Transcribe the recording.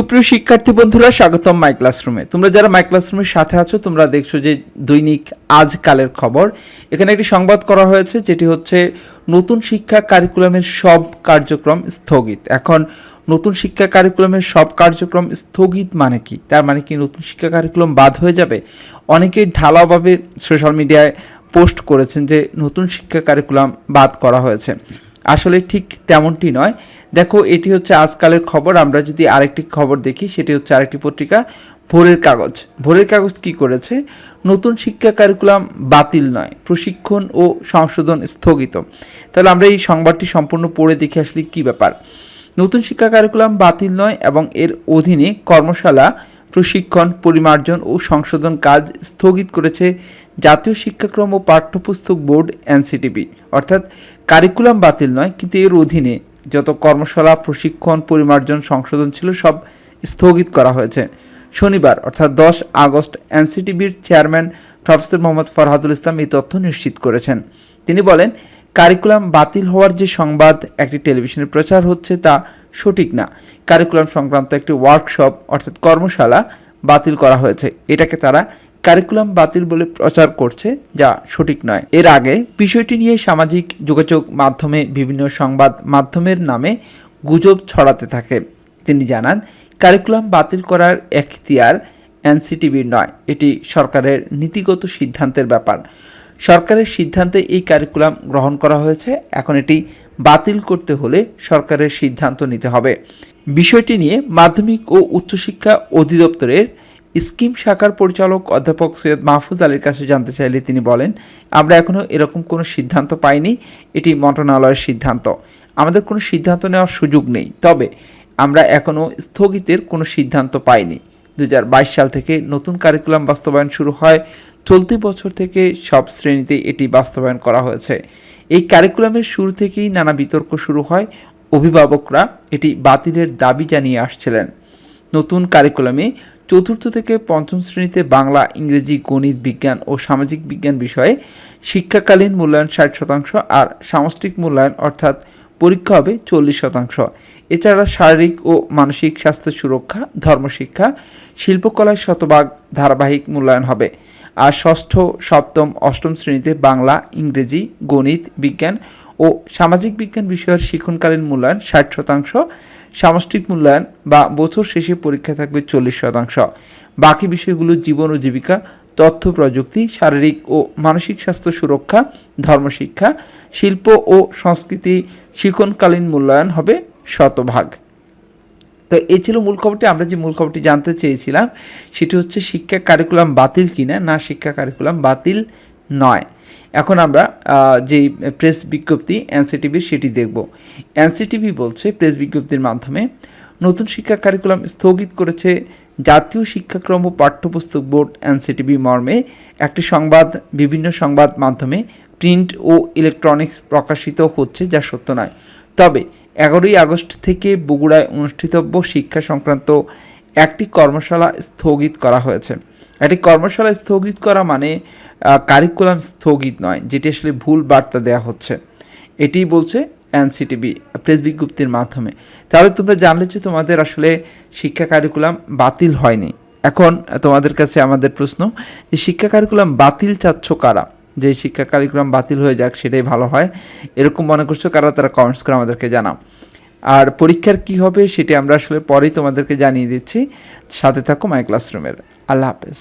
সুপ্রিয় শিক্ষার্থী বন্ধুরা, স্বাগতম মাই ক্লাসরুমে তোমরা যারা মাই ক্লাসরুমের সাথে আছো, তোমরা দেখছ যে দৈনিক আজকালের খবর। এখানে একটি সংবাদ করা হয়েছে, যেটি হচ্ছে নতুন শিক্ষা কারিকুলামের সব কার্যক্রম স্থগিত। এখন নতুন শিক্ষা কারিকুলামের সব কার্যক্রম স্থগিত মানে কি? তার মানে কি নতুন শিক্ষা কারিকুলাম বাদ হয়ে যাবে? অনেকেই ঢালাওভাবে সোশ্যাল মিডিয়ায় পোস্ট করেছেন যে নতুন শিক্ষা কারিকুলাম বাদ করা হয়েছে। আসলে ঠিক তেমনটি নয়। দেখো, এটি হচ্ছে আজকালের খবর। আমরা যদি আরেকটি খবর দেখি, সেটি হচ্ছে আরেকটি পত্রিকা, ভোরের কাগজ। ভোরের কাগজ কি করেছে? নতুন শিক্ষা কারিকুলাম বাতিল নয়, প্রশিক্ষণ ও সংশোধন স্থগিত। তাহলে আমরা এই সংবাদটি সম্পূর্ণ পড়ে দেখি আসলে কি ব্যাপার? নতুন শিক্ষা কারিকুলাম বাতিল নয় এবং এর অধীনে কর্মশালা, প্রশিক্ষণ, পরিমার্জন ও সংশোধন কাজ স্থগিত করেছে জাতীয় শিক্ষাক্রম ও পাঠ্যপুস্তক বোর্ড, এনসিটিবি। অর্থাৎ কারিকুলাম বাতিল নয়, কিন্তু এর অধীনে যত কর্মশালা, প্রশিক্ষণ, পরিমার্জন, সংশোধন ছিল, সব স্থগিত করা হয়েছে। শনিবার, অর্থাৎ দশ আগস্ট, এনসিটিবির চেয়ারম্যান প্রফেসর মোহাম্মদ ফরহাদুল ইসলাম এই তথ্য নিশ্চিত করেছেন। তিনি বলেন, কারিকুলাম বাতিল হওয়ার যে সংবাদ একটি টেলিভিশনে প্রচার হচ্ছে তা সঠিক না। কারিকুলাম সংক্রান্ত একটি ওয়ার্কশপ, অর্থাৎ কর্মশালা, বাতিল করা হয়েছে। এটাকে তারা কারিকুলাম বাতিল বলে প্রচার করছে যা সঠিক নয়। এর আগে বিষয়টি নিয়ে সামাজিক যোগাযোগ মাধ্যমে বিভিন্ন সংবাদ মাধ্যমের নামে গুজব ছড়াতে থাকে। তিনি জানান কারিকুলাম বাতিল করার এখতিয়ার এনসিটিভির নয়। এটি সরকারের নীতিগত সিদ্ধান্তের ব্যাপার। সরকারের সিদ্ধান্তে এই কারিকুলাম গ্রহণ করা হয়েছে। এখন এটি বাতিল করতে হলে সরকারের সিদ্ধান্ত নিতে হবে। বিষয়টি নিয়ে মাধ্যমিক ও উচ্চশিক্ষা অধিদপ্তরের স্কিম শাখার পরিচালক অধ্যাপক সৈয়দ মাহফুজ আলীর কাছে জানতে চাইলে তিনি বলেন, আমরা এখনও এরকম কোনো সিদ্ধান্ত পাইনি। এটি মন্ত্রণালয়ের সিদ্ধান্ত। আমাদের কোনো সিদ্ধান্ত নেওয়ার সুযোগ নেই। তবে আমরা এখনও স্থগিতের কোনো সিদ্ধান্ত পাইনি। দু হাজার বাইশ সাল থেকে নতুন কারিকুলাম বাস্তবায়ন শুরু হয়। চলতি বছর থেকে সব শ্রেণীতে এটি বাস্তবায়ন করা হয়েছে। এই কারিকুলামের শুরু থেকেই নানা বিতর্ক শুরু হয়। অভিভাবকরা এটি বাতিলের দাবি জানিয়ে আসছিলেন। নতুন কারিকুলামে চতুর্থ থেকে পঞ্চম শ্রেণীতে বাংলা, ইংরেজি, গণিত, বিজ্ঞান ও সামাজিক বিজ্ঞান বিষয়ে শিক্ষাকালীন মূল্যায়ন ষাট শতাংশ আর সামষ্টিক মূল্যায়ন অর্থাৎ পরীক্ষা হবে চল্লিশ শতাংশ। এছাড়া শারীরিক ও মানসিক স্বাস্থ্য সুরক্ষা, ধর্মশিক্ষা, শিল্পকলায় শতভাগ ধারাবাহিক মূল্যায়ন হবে। আর ষষ্ঠ, সপ্তম, অষ্টম শ্রেণীতে বাংলা, ইংরেজি, গণিত, বিজ্ঞান ও সামাজিক বিজ্ঞান বিষয়ের শিক্ষণকালীন মূল্যায়ন ষাট শতাংশ সামষ্টিক মূল্যায়ন বা বছর শেষে পরীক্ষা থাকবে চল্লিশ শতাংশ। বাকি বিষয়গুলো জীবন ও জীবিকা, তথ্য, প্রযুক্তি, শারীরিক ও মানসিক স্বাস্থ্য সুরক্ষা, ধর্মশিক্ষা, শিল্প ও সংস্কৃতি শিক্ষণকালীন মূল্যায়ন হবে শতভাগ। তো এ ছিল মূল খবরটি। আমরা যে মূল খবরটি জানতে চেয়েছিলাম, সেটি হচ্ছে শিক্ষা কারিকুলাম বাতিল কিনা? না, শিক্ষা কারিকুলাম বাতিল নয়। এখন আমরা যেই প্রেস বিজ্ঞপ্তি এনসিটিভির সেটি দেখব। এনসিটিভি বলছে, প্রেস বিজ্ঞপ্তির মাধ্যমে নতুন শিক্ষা কারিকুলাম স্থগিত করেছে জাতীয় শিক্ষাক্রম ও পাঠ্যপুস্তক বোর্ড এনসিটিভি মর্মে একটি সংবাদ, বিভিন্ন সংবাদ মাধ্যমে প্রিন্ট ও ইলেকট্রনিক্স প্রকাশিত হচ্ছে যা সত্য নয়। তবে এগারোই আগস্ট থেকে বগুড়ায় অনুষ্ঠিতব্য শিক্ষা সংক্রান্ত একটি কর্মশালা স্থগিত করা হয়েছে। একটি কর্মশালা স্থগিত করা মানে কারিকুলাম স্থগিত নয়, যেটি আসলে ভুল বার্তা দেওয়া হচ্ছে। এটিই বলছে এনসিটিভি প্রেস বিজ্ঞপ্তির মাধ্যমে। তাহলে তোমরা জানলে যে তোমাদের আসলে শিক্ষা কারিকুলাম বাতিল হয়নি। এখন তোমাদের কাছে আমাদের প্রশ্ন, যে শিক্ষা কারিকুলাম বাতিল চাচ্ছ কারা? যে শিক্ষা কারিকুলাম বাতিল হয়ে যাক, সেটাই ভালো হয়। এরকম মনে করছ কারা, তারা কমেন্টস করে আমাদেরকে জানাও। আর পরীক্ষার কি হবে সেটি আমরা আসলে পরেই তোমাদেরকে জানিয়ে দিচ্ছি। সাথে থাকো মাই ক্লাসরুমের আল্লাহ হাফেজ।